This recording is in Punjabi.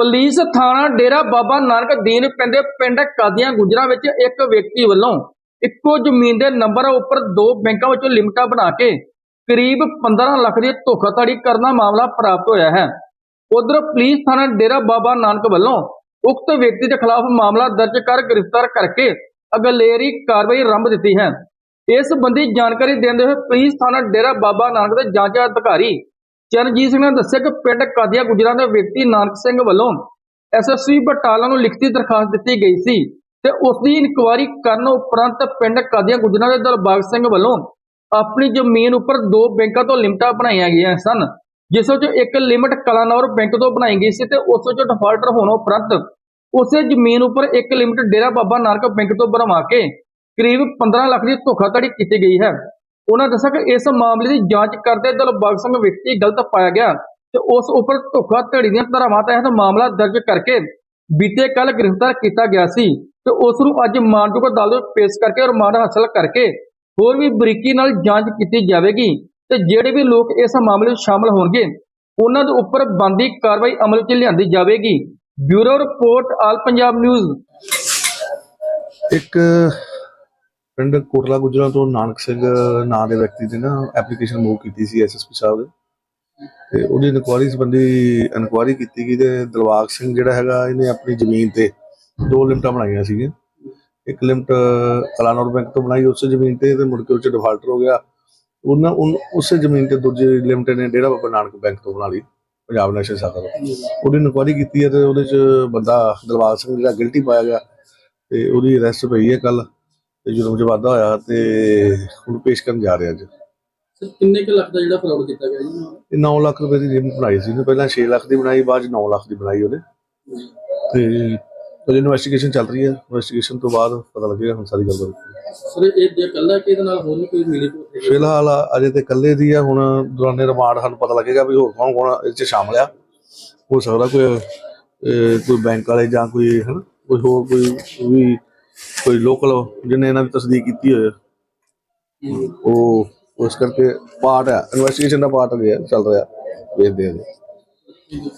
ਪੁਲਿਸ ਥਾਣਾ ਡੇਰਾ ਬਾਬਾ ਨਾਨਕ ਦੀਨ ਪੈਂਦੇ ਪਿੰਡ ਕਾਦੀਆਂ ਗੁਜਰਾ ਵਿੱਚ ਇੱਕ ਵਿਅਕਤੀ ਵੱਲੋਂ ਇੱਕੋ ਜ਼ਮੀਨ ਦੇ ਨੰਬਰ ਉੱਪਰ ਦੋ ਬੈਂਕਾਂ ਵਿੱਚੋਂ ਲਿਮਟਾਂ ਬਣਾ ਕੇ ਕਰੀਬ 15 ਲੱਖ ਦੀ ਧੋਖਾਧੜੀ ਕਰਨ ਮਾਮਲਾ ਪ੍ਰਾਪਤ ਹੋਇਆ ਹੈ। ਉਧਰ ਪੁਲਿਸ ਥਾਣਾ ਡੇਰਾ ਬਾਬਾ ਨਾਨਕ ਵੱਲੋਂ ਉਕਤ ਵਿਅਕਤੀ ਦੇ ਖਿਲਾਫ ਮਾਮਲਾ ਦਰਜ ਕਰ ਗ੍ਰਿਫਤਾਰ ਕਰਕੇ ਅਗਲੇਰੀ ਕਾਰਵਾਈ ਆਰੰਭ ਦਿੱਤੀ ਹੈ। ਇਸ ਸੰਬੰਧੀ ਜਾਣਕਾਰੀ ਦਿੰਦੇ ਹੋਏ ਪੁਲਿਸ ਥਾਣਾ ਡੇਰਾ ਬਾਬਾ ਨਾਨਕ ਦੇ ਜਾਂਚ ਅਧਿਕਾਰੀ ਚਰਨਜੀਤ ਸਿੰਘ ਨੇ ਦੱਸਿਆ ਕਿ ਪਿੰਡ ਕਾਦੀਆਂ ਗੁਜਰਾਂ ਦੇ ਵਿਅਕਤੀ ਨਾਨਕ ਸਿੰਘ ਵੱਲੋਂ ਐਸਐਸਪੀ ਬਟਾਲਾ ਨੂੰ ਲਿਖਤੀ ਦਰਖਾਸਤ ਦਿੱਤੀ ਗਈ ਸੀ ਤੇ ਉਸ ਦੀ ਇਨਕੁਆਇਰੀ ਕਰਨ ਉਪਰੰਤ ਪਿੰਡ ਕਾਦੀਆਂ ਗੁਜਰਾਂ ਦੇ ਦਲਬਾਗ ਸਿੰਘ ਵੱਲੋਂ ਆਪਣੀ ਜ਼ਮੀਨ ਉੱਪਰ ਦੋ ਬੈਂਕਾਂ ਤੋਂ ਲਿਮਟਾਂ ਬਣਾਈਆਂ ਗਈਆਂ ਸਨ, ਜਿਸ ਵਿੱਚ ਇੱਕ ਲਿਮਟ ਕਲਾਨੌਰ ਬੈਂਕ ਤੋਂ ਬਣਾਈ ਗਈ ਸੀ ਤੇ ਉਸ ਵਿੱਚ ਡਿਫਾਲਟਰ ਹੋਣ ਉਪਰੰਤ ਉਸੇ ਜ਼ਮੀਨ ਉੱਪਰ ਇੱਕ ਲਿਮਟ ਡੇਰਾ ਬਾਬਾ ਨਾਨਕ ਬੈਂਕ ਤੋਂ ਬਣਵਾ ਕੇ ਕਰੀਬ 15 ਲੱਖ ਦੀ ਧੋਖਾਧੜੀ ਕੀਤੀ ਗਈ ਹੈ। ਉਹਨਾਂ ਦੱਸਿਆ ਕਿ ਇਸ ਮਾਮਲੇ ਦੀ ਜਾਂਚ ਕਰਦੇ ਦਲਬਾਗ ਸਿੰਘ ਵਿਅਕਤੀ ਗਲਤ ਪਾਇਆ ਗਿਆ ਤੇ ਉਸ ਉੱਪਰ ਧੋਖਾਧੜੀ ਦੀਆਂ ਧਾਰਾਵਾਂ ਤਹਿਤ ਮਾਮਲਾ ਦਰਜ ਕਰਕੇ ਬੀਤੇ ਕੱਲ ਗ੍ਰਿਫਤਾਰ ਕੀਤਾ ਗਿਆ ਸੀ ਤੇ ਉਸ ਨੂੰ ਅੱਜ ਮਾਨਯੋਗ ਅਦਾਲਤ ਵਿੱਚ ਪੇਸ਼ ਕਰਕੇ ਰਿਮਾਂਡ ਹਾਸਲ ਕਰਕੇ ਹੋਰ ਵੀ ਬਰੀਕੀ ਨਾਲ ਜਾਂਚ ਕੀਤੀ ਜਾਵੇਗੀ ਤੇ ਜਿਹੜੇ ਵੀ ਲੋਕ ਇਸ ਮਾਮਲੇ ਵਿੱਚ ਸ਼ਾਮਲ ਹੋਣਗੇ, ਉਹਨਾਂ ਦੇ ਉੱਪਰ ਬੰਦੀ ਕਾਰਵਾਈ ਅਮਲ 'ਚ ਲਿਆਂਦੀ ਜਾਵੇਗੀ। Bureau report, all Punjab news. ਇੱਕ ਪਿੰਡ ਕੋਟਲਾ ਗੁਜਰਾਂ ਤੋਂ ਨਾਨਕ ਸਿੰਘ, ਨਾਂ ਦੇ ਵਿਅਕਤੀ ਨੇ ਨਾ ਐਪਲੀਕੇਸ਼ਨ ਮੂਵ ਕੀਤੀ ਸੀ ਐਸਐਸਪੀ ਸਾਹਿਬ ਦੇ। ਤੇ ਉਹਦੀ ਇਨਕੁਆਇਰੀ ਸੰਬੰਧੀ ਇਨਕੁਆਇਰੀ ਕੀਤੀ ਗਈ ਤੇ ਦਿਲਵਾਗ ਸਿੰਘ ਜਿਹੜਾ ਹੈਗਾ, ਇਹਨੇ ਆਪਣੀ ਜ਼ਮੀਨ ਤੇ ਦੋ ਲਿਮਟਾਂ ਬਣਾਈਆਂ ਸੀਗੀਆਂ। ਇੱਕ ਲਿਮਟ ਕਲਾਨੌਰ ਬੈਂਕ ਤੋਂ ਬਣਾਈ, ਉਸੇ ਜ਼ਮੀਨ ਤੇ ਤੇ ਮੁੜ ਕੇ ਉਹ 'ਚ ਡਿਫਾਲਟਰ ਹੋ ਗਿਆ। ਉਹਨਾਂ ਉਸੇ ਜ਼ਮੀਨ ਤੇ ਦੂਜੀ ਲਿਮਟ ਨੇ ਡੇਰਾ ਬਾਬਾ ਨਾਨਕ ਬੈਂਕ ਤੋਂ ਬਣਾ ਲਈ, ਪੰਜਾਬ ਨੈਸ਼ਨਲ ਸ਼ਾਖਾ ਤੋਂ। ਉਹਦੀ ਇਨਕੁਆਇਰੀ ਕੀਤੀ ਹੈ ਤੇ ਉਹਦੇ 'ਚ ਬੰਦਾ ਦਿਲਵਾਗ ਸਿੰਘ ਜਿਹੜਾ ਗਿਲਟੀ ਪਾਇਆ ਗਿਆ, ਤੇ ਉਹਦੀ ਅਰੈਸਟ ਪਈ ਹੈ ਕੱਲ ਤੇ ਜੁਰਮ 'ਚ ਵਾਧਾ ਹੋਇਆ ਤੇ ਹੁਣ ਪੇਸ਼ ਕਰਨ ਜਾ ਰਹੇ ਅੱਜ। ਸਰ ਕਿੰਨੇ ਕੁ ਲੱਖ ਦਾ ਜਿਹੜਾ ਫਰਾਡ ਕੀਤਾ ਗਿਆ ਜੀ? ਇਹ 9 ਲੱਖ ਰੁਪਏ ਦੀ ਲਿਮਟ ਬਣਾਈ ਸੀ ਉਹਨੇ। ਪਹਿਲਾਂ 6 ਲੱਖ ਦੀ ਬਣਾਈ ਬਾਅਦ 'ਚ 9 ਲੱਖ ਦੀ ਬਣਾਈ ਉਹਨੇ। ਤੇ ਉਹਦੀ ਇਨਵੈਸਟੀਗੇਸ਼ਨ ਚੱਲ ਰਹੀ ਹੈ। ਇਨਵੈਸਟੀਗੇਸ਼ਨ ਤੋਂ ਬਾਅਦ ਪਤਾ ਲੱਗੇਗਾ ਹੁਣ ਸਾਰੀ ਗੱਲ ਬਾਰੇ ਸਰ ਇਹ ਜੇ ਕੱਲਾ ਕਿ ਇਹਦੇ ਨਾਲ ਹੋਰ ਵੀ ਕੋਈ ਮਿਲੇ ਕੋਈ ਫਿਲਹਾਲ ਅਜੇ ਤੇ ਇਕੱਲੇ ਦੀ ਆ ਹੁਣ ਦੌਰਾਨੇ ਰਿਮਾਂਡ ਸਾਨੂੰ ਪਤਾ ਲੱਗੇਗਾ ਵੀ ਹੋਰ ਕੌਣ ਕੌਣ ਇਹ 'ਚ ਸ਼ਾਮਲ ਆ। ਹੋ ਸਕਦਾ ਕੋਈ ਕੋਈ ਬੈਂਕ ਵਾਲੇ ਜਾਂ ਕੋਈ ਹਨ? ਕੋਈ ਹੋਰ ਕੋਈ ਵੀ ਕੋਈ ਲੋਕਲ ਜਿਹਨੇ ਇਹਨਾਂ ਦੀ ਤਸਦੀਕ ਕੀਤੀ ਹੋਏ ਉਹ ਉਸ ਕਰਕੇ ਪਾਰਟ ਹੈ। ਇਨਵੈਸਟੀਗੇਸ਼ਨ ਦਾ ਪਾਰਟ ਹੈ ਚੱਲ ਰਿਹਾ। ਵੇਖਦੇ ਹਾਂ ਜੀ।